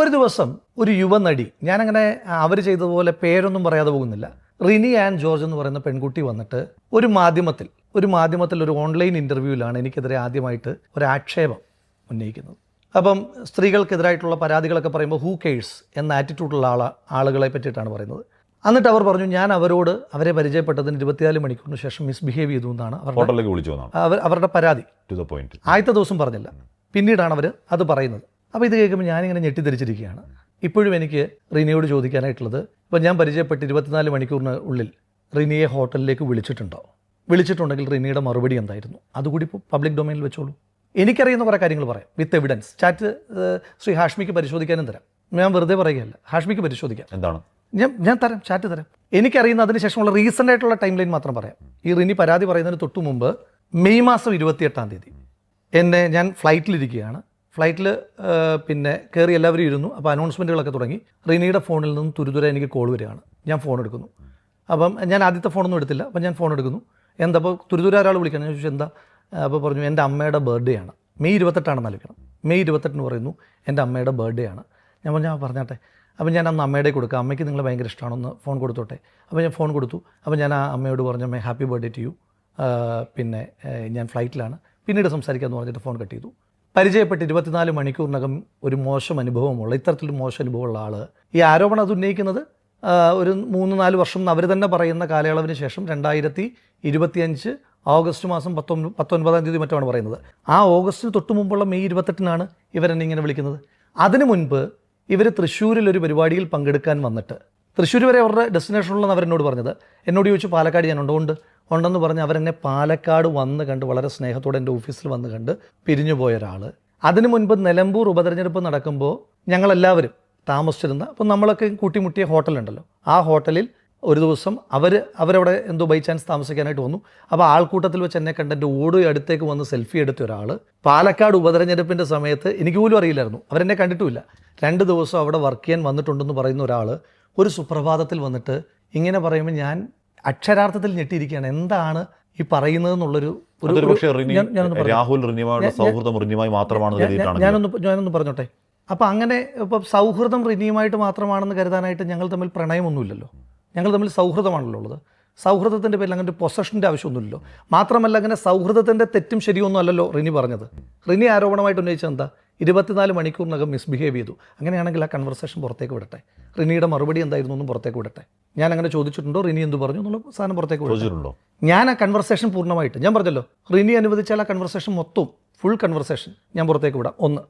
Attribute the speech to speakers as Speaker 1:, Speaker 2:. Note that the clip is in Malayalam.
Speaker 1: ഒരു ദിവസം ഒരു യുവനടി ഞാനങ്ങനെ അവർ ചെയ്തതുപോലെ പേരൊന്നും പറയാതെ പോകുന്നില്ല. റിനി ആൻഡ് ജോർജ് എന്ന് പറയുന്ന പെൺകുട്ടി വന്നിട്ട് ഒരു മാധ്യമത്തിൽ ഒരു മാധ്യമത്തിൽ ഒരു ഓൺലൈൻ ഇന്റർവ്യൂവിലാണ് എനിക്കെതിരെ ആദ്യമായിട്ട് ഒരു ആക്ഷേപം ഉന്നയിക്കുന്നത്. അപ്പം സ്ത്രീകൾക്കെതിരായിട്ടുള്ള പരാതികളൊക്കെ പറയുമ്പോൾ ഹൂ കേഴ്സ് എന്ന ആറ്റിറ്റ്യൂഡുള്ള ആള ആളുകളെ പറ്റിയിട്ടാണ് പറയുന്നത്. എന്നിട്ട് അവർ പറഞ്ഞു ഞാൻ അവരോട് അവരെ പരിചയപ്പെട്ടതിന് ഇരുപത്തിനാല് മണിക്കൂറിന് ശേഷം മിസ്ബിഹേവ് ചെയ്തു എന്നാണ് അവർ അവരുടെ പരാതി. ആദ്യത്തെ ദിവസം പറഞ്ഞില്ല. പിന്നീടാണ് അവർ അത് പറയുന്നത്. അപ്പോൾ ഇത് കേൾക്കുമ്പോൾ ഞാനിങ്ങനെ ഞെട്ടിദ്ധരിച്ചിരിക്കുകയാണ്. ഇപ്പോഴും എനിക്ക് റിനിയോട് ചോദിക്കാനായിട്ടുള്ളത് ഇപ്പം ഞാൻ പരിചയപ്പെട്ട് ഇരുപത്തിനാല് മണിക്കൂറിന് ഉള്ളിൽ റിനിയെ ഹോട്ടലിലേക്ക് വിളിച്ചിട്ടുണ്ടോ? വിളിച്ചിട്ടുണ്ടെങ്കിൽ റിനിയുടെ മറുപടി എന്തായിരുന്നു? അതുകൂടി ഇപ്പോൾ പബ്ലിക് ഡൊമൈനിൽ വെച്ചോളൂ. എനിക്കറിയുന്ന കുറേ കാര്യങ്ങൾ പറയാം. വിത്ത് എവിഡൻസ് ചാറ്റ് ശ്രീ ഹാഷ്മിക്ക് പരിശോധിക്കാനും തരാം. ഞാൻ വെറുതെ പറയുകയല്ല. ഹാഷ്മിക്ക് പരിശോധിക്കാം.
Speaker 2: എന്താണ്?
Speaker 1: ഞാൻ ഞാൻ തരാം. ചാറ്റ് തരാം. എനിക്കറിയുന്ന അതിന് ശേഷമുള്ള റീസെന്റ് ആയിട്ടുള്ള ടൈം ലൈൻ മാത്രം പറയാം. ഈ റിനി പരാതി പറയുന്നതിന് തൊട്ട് മുമ്പ് മെയ് മാസം ഇരുപത്തിയെട്ടാം തീയതി. എന്നെ ഞാൻ ഫ്ലൈറ്റിലിരിക്കുകയാണ് ഫ്ലൈറ്റിൽ പിന്നെ കയറി എല്ലാവരും ഇരുന്നു. അപ്പോൾ അനൗൺസ്മെന്റുകളൊക്കെ തുടങ്ങി. റിനിയുടെ ഫോണിൽ നിന്നും തുരുതുര എനിക്ക് കോൾ വരികയാണ്. ഞാൻ ഫോൺ എടുക്കുന്നു. അപ്പം ഞാൻ ആദ്യത്തെ ഫോണൊന്നും എടുത്തില്ല. അപ്പം ഞാൻ ഫോൺ എടുക്കുന്നു. എന്താ അപ്പോൾ തുരുതുര ഒരാൾ വിളിക്കണം. ഞാൻ ചോദിച്ചു എന്താ? അപ്പോൾ പറഞ്ഞു എന്റെ അമ്മയുടെ ബർത്ത്ഡേ ആണ്. മെയ് ഇരുപത്തെട്ടാണെന്ന് ആലോചിക്കണം. മെയ് ഇരുപത്തെട്ടിന് പറയുന്നു എന്റെ അമ്മയുടെ ബർത്ത്ഡേ ആണ്. ഞാൻ പറഞ്ഞു "ആ, പറഞ്ഞാട്ടെ. അപ്പം ഞാൻ അന്ന് അമ്മയുടെ കൊടുക്കുക അമ്മയ്ക്ക് നിങ്ങളെ ഭയങ്കര ഇഷ്ടമാണെന്ന് ഫോൺ കൊടുത്തോട്ടെ. അപ്പോൾ ഞാൻ ഫോൺ കൊടുത്തു. അപ്പോൾ ഞാൻ ആ അമ്മയോട് പറഞ്ഞു അമ്മേ ഹാപ്പി ബർത്ത്ഡേ ടു യു. പിന്നെ ഞാൻ ഫ്ലൈറ്റിലാണ്. പിന്നീട് സംസാരിക്കാമെന്ന് പറഞ്ഞിട്ട് ഫോൺ കട്ട് ചെയ്തു. പരിചയപ്പെട്ട് ഇരുപത്തിനാല് മണിക്കൂറിനകം ഒരു മോശം അനുഭവമുള്ള ഇത്തരത്തിലൊരു മോശം അനുഭവമുള്ള ആൾ ഈ ആരോപണം അത് ഉന്നയിക്കുന്നത് ഒരു മൂന്ന് നാല് വർഷം അവർ തന്നെ പറയുന്ന കാലയളവിന് ശേഷം രണ്ടായിരത്തി ഇരുപത്തിയഞ്ച് ഓഗസ്റ്റ് മാസം പത്തൊമ്പത് പത്തൊൻപതാം തീയതി മറ്റാണ് പറയുന്നത്. ആ ഓഗസ്റ്റിന് തൊട്ട് മുമ്പുള്ള മെയ് ഇരുപത്തെട്ടിനാണ് ഇവരെന്നെ ഇങ്ങനെ വിളിക്കുന്നത്. അതിനു മുൻപ് ഇവർ തൃശ്ശൂരിൽ ഒരു പരിപാടിയിൽ പങ്കെടുക്കാൻ വന്നിട്ട് തൃശ്ശൂർ വരെ അവരുടെ ഡെസ്റ്റിനേഷനുള്ളതെന്ന് അവരെന്നോട് പറഞ്ഞത്. എന്നോട് ചോദിച്ചു പാലക്കാട് ഞാൻ ഉണ്ടോ ഉണ്ട്. ഉണ്ടെന്ന് പറഞ്ഞ് അവരെന്നെ പാലക്കാട് വന്ന് കണ്ട് വളരെ സ്നേഹത്തോടെ എന്റെ ഓഫീസിൽ വന്ന് കണ്ട് പിരിഞ്ഞു പോയ ഒരാൾ അതിനു മുൻപ് നിലമ്പൂർ ഉപതെരഞ്ഞെടുപ്പ് നടക്കുമ്പോൾ ഞങ്ങളെല്ലാവരും താമസിച്ചിരുന്ന അപ്പോൾ നമ്മളൊക്കെ കൂട്ടിമുട്ടിയ ഹോട്ടലുണ്ടല്ലോ. ആ ഹോട്ടലിൽ ഒരു ദിവസം അവർ അവരവിടെ എന്തോ ബൈ ചാൻസ് താമസിക്കാനായിട്ട് വന്നു. അപ്പോൾ ആൾക്കൂട്ടത്തിൽ വെച്ച് എന്നെ കണ്ട് എന്റെ ഓടി അടുത്തേക്ക് വന്ന് സെൽഫി എടുത്ത ഒരാൾ പാലക്കാട് ഉപതെരഞ്ഞെടുപ്പിന്റെ സമയത്ത് എനിക്ക് പോലും അറിയില്ലായിരുന്നു. അവരെന്നെ കണ്ടിട്ടുമില്ല. രണ്ട് ദിവസം അവിടെ വർക്ക് ചെയ്യാൻ വന്നിട്ടുണ്ടെന്ന് പറയുന്ന ഒരാൾ ഒരു സുപ്രഭാതത്തിൽ വന്നിട്ട് ഇങ്ങനെ പറയുമ്പോൾ ഞാൻ അക്ഷരാർത്ഥത്തിൽ ഞെട്ടിയിരിക്കുകയാണ്. എന്താണ് ഈ പറയുന്നത് എന്നുള്ളൊരു.
Speaker 2: രാഹുൽ സൗഹൃദം റിനിയുമായി കരുതിയിട്ടാണ്
Speaker 1: ഞാനൊന്ന് ഞാനൊന്ന് പറഞ്ഞോട്ടെ. അപ്പോൾ അങ്ങനെ ഇപ്പോൾ സൗഹൃദം റിനിയുമായിട്ട് മാത്രമാണെന്ന് കരുതാനായിട്ട് ഞങ്ങൾ തമ്മിൽ പ്രണയമൊന്നുമില്ലല്ലോ. ഞങ്ങൾ തമ്മിൽ സൗഹൃദമാണല്ലോ ഉള്ളത്. സൗഹൃദത്തിന്റെ പേരിൽ അങ്ങനെ പൊസഷന്റെ ആവശ്യമൊന്നുമില്ലല്ലോ. മാത്രമല്ല അങ്ങനെ സൗഹൃദത്തിന്റെ തെറ്റും ശരിയൊന്നും അല്ലല്ലോ റിനി പറഞ്ഞത്. റിനി ആരോപണമായിട്ട് ഉന്നയിച്ചത് എന്താ? ഇരുപത്തിനാല് മണിക്കൂറിനകം മിസ്ബിഹേവ് ചെയ്തു. അങ്ങനെയാണെങ്കിൽ ആ കൺവെർസേഷൻ പുറത്തേക്ക് വിടട്ടെ. റിനിയുടെ മറുപടി എന്തായിരുന്നു ഒന്നും പുറത്തേക്ക് വിടട്ടെ. ഞാൻ അങ്ങനെ ചോദിച്ചിട്ടുണ്ടോ? റിനി എന്ത് പറഞ്ഞു എന്നുള്ള സാധനം പുറത്തേക്ക്
Speaker 2: ചോദിച്ചിട്ടുണ്ടോ?
Speaker 1: ഞാൻ ആ കൺവെർസേഷൻ പൂർണമായിട്ട്. ഞാൻ പറഞ്ഞല്ലോ റിനി അനുവദിച്ചാൽ ആ കൺവെർസേഷൻ മൊത്തം ഫുൾ കൺവെർസേഷൻ ഞാൻ പുറത്തേക്ക് വിടാം. ഒന്ന്.